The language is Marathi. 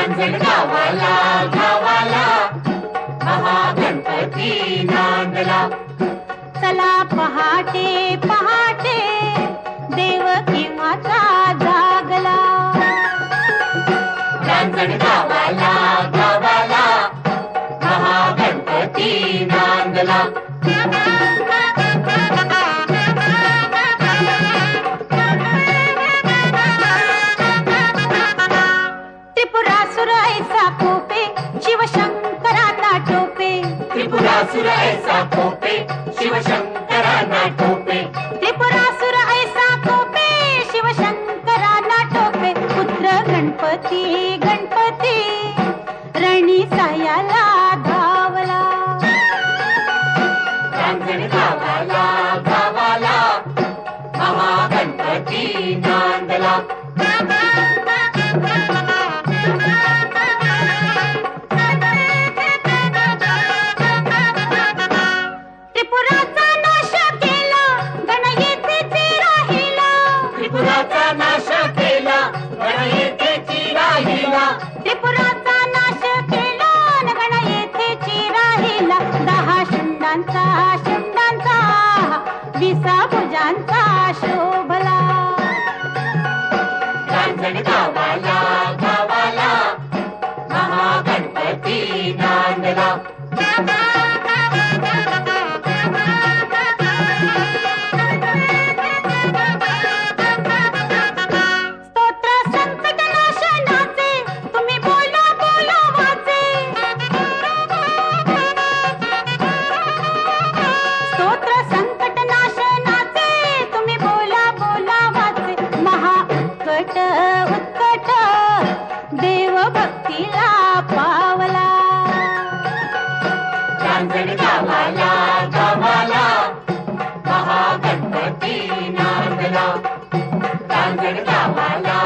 रांजण गावाला गावाला. महागणपती नांदला. चला पहाटे पहाटे. देव किंवा जागला. रांजण त्रिपुरासुर ऐसा कोपे शिवशंकरांना टोपे त्रिपुरासुर ऐसा कोपे शिवशंकरांना टोपे। पुत्र गणपती गणपती रणी सायाला धावला। रांजण गावाला दहा शुंडांचा शुंडांचा विसा भुजांचा शोभला. रांजण गावाला गावाला महागणपती नांदला. भक्तीला पावला. चांदण गावाला गावाला. महागणपती नांदला. चांदण गावाला